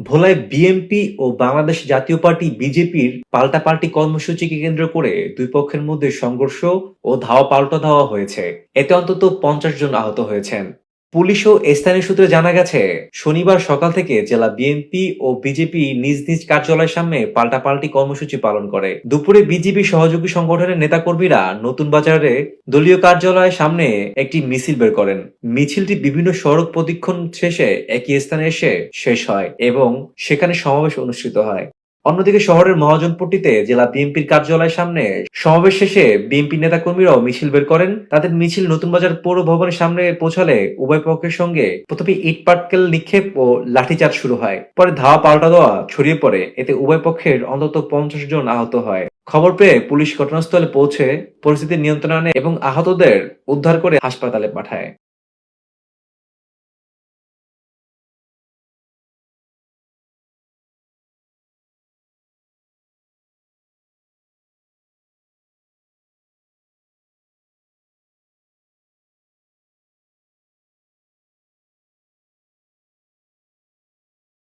ভোলায় বিএনপি ও বাংলাদেশ জাতীয় পার্টি বিজেপির পাল্টাপাল্টি কর্মসূচিকে কেন্দ্র করে দুই পক্ষের মধ্যে সংঘর্ষ ও ধাওয়া পাল্টা ধাওয়া হয়েছে। এতে অন্তত পঞ্চাশ জন আহত হয়েছেন। পুলিশ ও স্থানীয় সূত্রে জানা গেছে, শনিবার সকাল থেকে জেলা বিএনপি ও বিজেপি নিজ নিজ কার্যালয়ের সামনে পাল্টাপাল্টি কর্মসূচি পালন করে। দুপুরে বিজেপি সহযোগী সংগঠনের নেতাকর্মীরা নতুন বাজারে দলীয় কার্যালয়ের সামনে একটি মিছিল বের করেন। মিছিলটি বিভিন্ন সড়ক প্রদক্ষিণ শেষে একই স্থানে এসে শেষ হয় এবং সেখানে সমাবেশ অনুষ্ঠিত হয়। অন্যদিকে শহরের মহাজনপট্টিতে জেলা বিএনপির কার্যালয়ের সামনে সমাবেশ শেষে বিএনপি নেতাকর্মীরাও মিছিল বের করেন। তাদের মিছিল নতুন বাজার পৌর ভবনের সামনে পৌঁছালে উভয় পক্ষের সঙ্গে প্রথমে ইট পাটকেল নিক্ষেপ ও লাঠিচার্জ শুরু হয়। পরে ধাওয়া পাল্টা দেওয়া ছড়িয়ে পড়ে। এতে উভয় পক্ষের অন্তত পঞ্চাশ জন আহত হয়। খবর পেয়ে পুলিশ ঘটনাস্থলে পৌঁছে পরিস্থিতি নিয়ন্ত্রণে এবং আহতদের উদ্ধার করে হাসপাতালে পাঠায়।